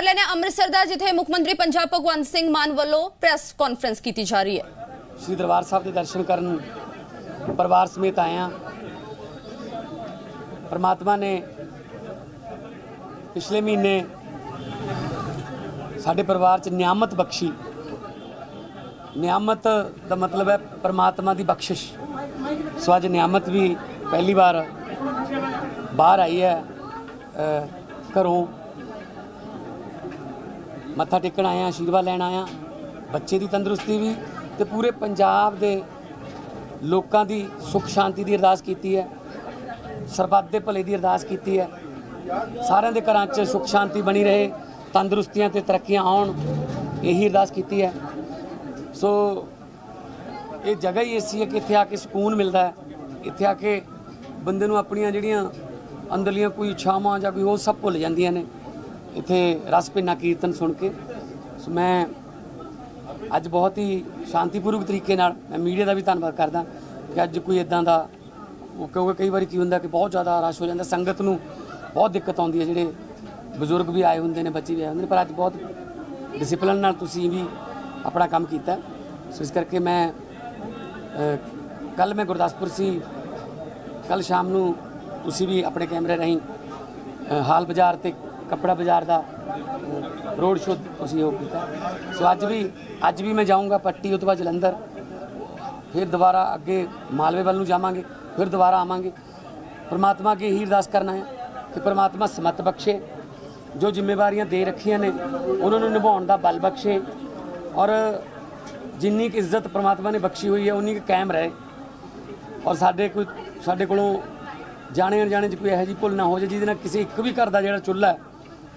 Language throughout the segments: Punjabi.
ਕਰ ਲੈਣੇ ਅੰਮ੍ਰਿਤਸਰ ਦਾ ਜਿੱਥੇ ਮੁੱਖ ਮੰਤਰੀ ਪੰਜਾਬ ਭਗਵੰਤ ਸਿੰਘ ਮਾਨ ਵੱਲੋਂ ਪ੍ਰੈਸ ਕਾਨਫਰੰਸ ਕੀਤੀ ਜਾ ਰਹੀ ਹੈ। ਸ਼੍ਰੀ ਦਰਬਾਰ ਸਾਹਿਬ ਦੇ ਦਰਸ਼ਨ ਕਰਨ ਪਰਿਵਾਰ ਸਮੇਤ ਆਏ ਹਾਂ। ਪਰਮਾਤਮਾ ਨੇ ਪਿਛਲੇ ਮਹੀਨੇ ਸਾਡੇ ਪਰਿਵਾਰ 'ਚ ਨਿਆਮਤ ਬਖਸ਼ੀ। ਨਿਆਮਤ ਦਾ ਮਤਲਬ ਹੈ ਪਰਮਾਤਮਾ ਦੀ ਬਖਸ਼ਿਸ਼। ਸੋ ਅੱਜ ਨਿਆਮਤ ਵੀ ਪਹਿਲੀ ਵਾਰ ਬਾਹਰ ਆਈ ਹੈ ਅ, ਘਰੋਂ। ਮੱਥਾ ਟੇਕਣ ਆਇਆ ਆਸ਼ੀਰਵਾਦ ਲੈਣ ਆਇਆ। ਬੱਚੇ ਦੀ ਤੰਦਰੁਸਤੀ ਵੀ ਤੇ ਪੂਰੇ ਪੰਜਾਬ ਦੇ ਲੋਕਾਂ ਦੀ ਸੁੱਖ ਸ਼ਾਂਤੀ ਦੀ ਅਰਦਾਸ ਕੀਤੀ ਹੈ। ਸਰਬੱਤ ਦੇ ਭਲੇ ਦੀ ਅਰਦਾਸ ਕੀਤੀ ਹੈ। ਸਾਰਿਆਂ ਦੇ ਘਰਾਂ 'ਚ ਸੁੱਖ ਸ਼ਾਂਤੀ ਬਣੀ ਰਹੇ, ਤੰਦਰੁਸਤੀਆਂ ਤੇ ਤਰੱਕੀਆਂ ਆਉਣ, ਇਹੀ ਅਰਦਾਸ ਕੀਤੀ ਹੈ। ਸੋ ਇਹ ਜਗ੍ਹਾ ਹੀ ਐਸੀ ਹੈ ਕਿ ਇੱਥੇ ਆ ਕੇ ਸਕੂਨ ਮਿਲਦਾ ਹੈ। ਇੱਥੇ ਆ ਕੇ ਬੰਦੇ ਨੂੰ ਆਪਣੀਆਂ ਜਿਹੜੀਆਂ ਅੰਦਰਲੀਆਂ ਕੋਈ ਇੱਛਾਵਾਂ ਜਾਂ ਕੋਈ ਉਹ ਸਭ ਭੁੱਲ ਜਾਂਦੀਆਂ ਨੇ। ਇੱਥੇ ਰਸ ਭਿੰਨਾ ਕੀਰਤਨ ਸੁਣ ਕੇ। ਸੋ ਮੈਂ ਅੱਜ ਬਹੁਤ ਹੀ ਸ਼ਾਂਤੀਪੂਰਵਕ ਤਰੀਕੇ ਨਾਲ ਮੈਂ ਮੀਡੀਆ ਦਾ ਵੀ ਧੰਨਵਾਦ ਕਰਦਾ ਕਿ ਅੱਜ ਕੋਈ ਇਦਾਂ ਦਾ ਕਿਉਂਕਿ ਕਈ ਵਾਰੀ ਕੀ ਹੁੰਦਾ ਕਿ ਬਹੁਤ ਜ਼ਿਆਦਾ ਰਸ਼ ਹੋ ਜਾਂਦਾ, ਸੰਗਤ ਨੂੰ ਬਹੁਤ ਦਿੱਕਤ ਆਉਂਦੀ ਹੈ, ਜਿਹੜੇ ਬਜ਼ੁਰਗ ਵੀ ਆਏ ਹੁੰਦੇ ਨੇ, ਬੱਚੇ ਵੀ ਆਏ ਹੁੰਦੇ ਨੇ, ਪਰ ਅੱਜ ਬਹੁਤ ਡਿਸਪਲਿਨ ਨਾਲ ਤੁਸੀਂ ਵੀ ਆਪਣਾ ਕੰਮ ਕੀਤਾ। ਸੋ ਇਸ ਕਰਕੇ ਮੈਂ ਕੱਲ ਮੈਂ ਗੁਰਦਾਸਪੁਰ ਸੀ ਕੱਲ ਸ਼ਾਮ ਨੂੰ ਤੁਸੀਂ ਵੀ ਆਪਣੇ ਕੈਮਰੇ ਰਾਹੀਂ ਹਾਲ ਬਾਜ਼ਾਰ ਤੇ ਕੱਪੜਾ ਬਾਜ਼ਾਰ ਦਾ, ਰੋਡ ਸ਼ੋਅ ਅਸੀਂ ਉਹ ਕੀਤਾ। ਸੋ ਅੱਜ ਵੀ ਅੱਜ ਵੀ ਮੈਂ ਜਾਊਂਗਾ ਪੱਟੀ, ਉਹ ਤੋਂ ਬਾਅਦ ਜਲੰਧਰ। ਫਿਰ ਦੁਬਾਰਾ ਅੱਗੇ ਮਾਲਵੇ ਵੱਲ ਨੂੰ ਜਾਵਾਂਗੇ, ਫਿਰ ਦੁਬਾਰਾ ਆਵਾਂਗੇ। ਪਰਮਾਤਮਾ ਅੱਗੇ ਇਹੀ ਅਰਦਾਸ ਕਰਨਾ ਹੈ ਕਿ ਪਰਮਾਤਮਾ ਸਮਤ ਬਖਸ਼ੇ, ਜੋ ਜ਼ਿੰਮੇਵਾਰੀਆਂ ਦੇ ਰੱਖੀਆਂ ਨੇ, ਉਹਨਾਂ ਨੂੰ ਨਿਭਾਉਣ ਦਾ ਬਲ ਬਖਸ਼ੇ। ਔਰ ਜਿੰਨੀ ਕੁ ਇੱਜ਼ਤ ਪਰਮਾਤਮਾ ਨੇ ਬਖਸ਼ੀ ਹੋਈ ਹੈ, ਉਨੀ ਕੁ ਕਾਇਮ ਰਹੇ। ਔਰ ਸਾਡੇ ਕੋਈ, ਸਾਡੇ ਕੋਲੋਂ ਜਾਣੇ ਅਣਜਾਣੇ ਚ ਕੋਈ ਇਹੋ ਜਿਹੀ ਭੁੱਲ ਨਾ ਹੋ ਜਾਏ, ਜਿਹਦੇ ਨਾਲ ਕਿਸੇ ਇੱਕ ਵੀ ਘਰ ਦਾ ਜਿਹੜਾ ਚੁੱਲ੍ਹਾ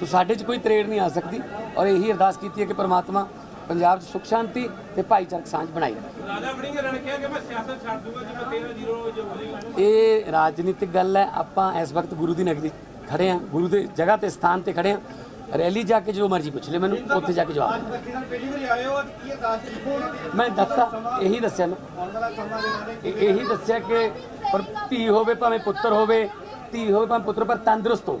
ਸੋ ਸਾਡੇ 'ਚ ਕੋਈ ਤਰੇੜ ਨਹੀਂ ਆ ਸਕਦੀ ਔਰ ਇਹੀ ਅਰਦਾਸ ਕੀਤੀ ਹੈ ਕਿ ਪ੍ਰਮਾਤਮਾ ਪੰਜਾਬ 'ਚ ਸੁਖ ਸ਼ਾਂਤੀ ਤੇ ਭਾਈਚਾਰਕ ਸਾਂਝ ਬਣਾਈ ਰੱਖੇ। ਰਾਜਾ ਵੜਿੰਗ ਨੇ ਕਿਹਾ ਕਿ ਮੈਂ ਸਿਆਸਤ ਛੱਡ ਦੂੰਗਾ ਜੇ ਮੈਂ 13 ਜ਼ੀਰੋ ਜੋ ਹੋਵੇਗਾ ਇਹ ਰਾਜਨੀਤਿਕ ਗੱਲ ਹੈ ਆਪਾਂ ਇਸ ਵਕਤ ਗੁਰੂ ਦੀ ਨਗਰੀ ਖੜੇ ਆ ਗੁਰੂ ਦੇ ਜਗ੍ਹਾ ਤੇ ਸਥਾਨ ਤੇ ਖੜੇ ਆ ਰੈਲੀ ਜਾ ਕੇ ਜੋ ਮਰਜ਼ੀ ਪੁੱਛ ਲੈ ਮੈਨੂੰ ਉੱਥੇ ਜਾ ਕੇ ਜਵਾਬ ਮੈਂ ਦੱਸਦਾ ਇਹੀ ਦੱਸਿਆ ਮੈਂ। ਇਹ- ਦੱਸਿਆ ਕਿ ਪਰ ਧੀ ਹੋਵੇ ਭਾਵੇਂ ਪੁੱਤਰ ਹੋਵੇ ਧੀ ਹੋਵੇ ਭਾਵੇਂ ਪੁੱਤਰ ਪਰ ਤੰਦਰੁਸਤ ਹੋ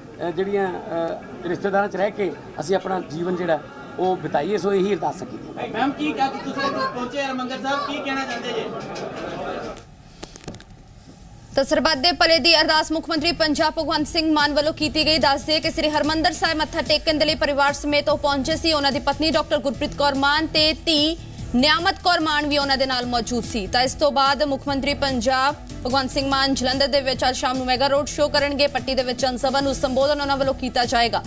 ਜਿਹੜੀਆਂ ਰਿਸ਼ਤੇਦਾਰਾਂ 'ਚ ਰਹਿ ਕੇ ਅਸੀਂ ਆਪਣਾ ਜੀਵਨ ਜਿਹੜਾ ਉਹ ਬਿਤਾਈਏ ਸੋ ਇਹੀ ਅਰਦਾਸ ਕੀਤੀ। ਮੈਮ ਕੀ ਕਹ ਤੁਸੀਂ ਪਹੁੰਚੇ ਹਰਮੰਦਰ ਸਾਹਿਬ? ਕੀ ਕਹਿਣਾ ਚਾਹੁੰਦੇ ਜੀ? ਤਾਂ ਸਰਬੱਤ ਦੇ ਭਲੇ ਦੀ ਅਰਦਾਸ ਮੁੱਖ ਮੰਤਰੀ ਪੰਜਾਬ ਭਗਵੰਤ ਸਿੰਘ ਮਾਨ ਵੱਲੋਂ ਕੀਤੀ ਗਈ। ਦੱਸਦੇ ਕਿ ਸ੍ਰੀ ਹਰਮੰਦਰ ਸਾਹਿਬ ਮੱਥਾ ਟੇਕਣ ਦੇ ਲਈ ਪਰਿਵਾਰ ਸਮੇਤ ਉਹ ਪਹੁੰਚੇ ਸੀ। ਉਹਨਾਂ ਦੀ ਪਤਨੀ ਡਾਕਟਰ ਗੁਰਪ੍ਰੀਤ ਕੌਰ ਮਾਨ ਤੇ ਧੀ ਨਿਆਮਤ ਕੌਰ ਮਾਨ ਵੀ ਉਹਨਾਂ ਦੇ ਨਾਲ ਮੌਜੂਦ ਸੀ। ਤਾਂ ਇਸ ਤੋਂ ਬਾਅਦ ਮੁੱਖ ਮੰਤਰੀ ਪੰਜਾਬ ਭਗਵੰਤ ਸਿੰਘ ਮਾਨ ਜਲੰਧਰ ਦੇ ਵਿੱਚ ਅੱਜ ਸ਼ਾਮ ਨੂੰ ਮੈਗਾ ਰੋਡ ਸ਼ੋਅ ਕਰਨਗੇ। ਪੱਟੀ ਦੇ ਵਿੱਚ ਜਨਸਭਾ ਨੂੰ ਸੰਬੋਧਨ ਉਹਨਾਂ ਵੱਲੋਂ ਕੀਤਾ ਜਾਏਗਾ।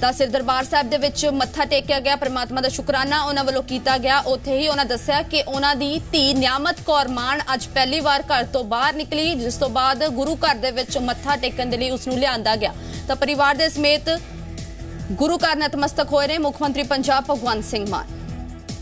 ਤਾਂ ਸਿਰ ਦਰਬਾਰ ਸਾਹਿਬ ਦੇ ਵਿੱਚ ਮੱਥਾ ਟੇਕਿਆ ਗਿਆ। ਪ੍ਰਮਾਤਮਾ ਦਾ ਸ਼ੁਕਰਾਨਾ ਉਹਨਾਂ ਵੱਲੋਂ ਕੀਤਾ ਗਿਆ। ਉੱਥੇ ਹੀ ਉਹਨਾਂ ਦੱਸਿਆ ਕਿ ਉਹਨਾਂ ਦੀ ਧੀ ਨਿਆਮਤ ਕੌਰ ਮਾਨ ਅੱਜ ਪਹਿਲੀ ਵਾਰ ਘਰ ਤੋਂ ਬਾਹਰ ਨਿਕਲੀ, ਜਿਸ ਤੋਂ ਬਾਅਦ ਗੁਰੂ ਘਰ ਦੇ ਵਿੱਚ ਮੱਥਾ ਟੇਕਣ ਦੇ ਲਈ ਉਸ ਨੂੰ ਲਿਆਂਦਾ ਗਿਆ। ਤਾਂ ਪਰਿਵਾਰ ਦੇ ਸਮੇਤ ਗੁਰੂ ਘਰ ਨਤਮਸਤਕ ਹੋਏ ਨੇ ਮੁੱਖ ਮੰਤਰੀ ਪੰਜਾਬ ਭਗਵੰਤ ਸਿੰਘ ਮਾਨ।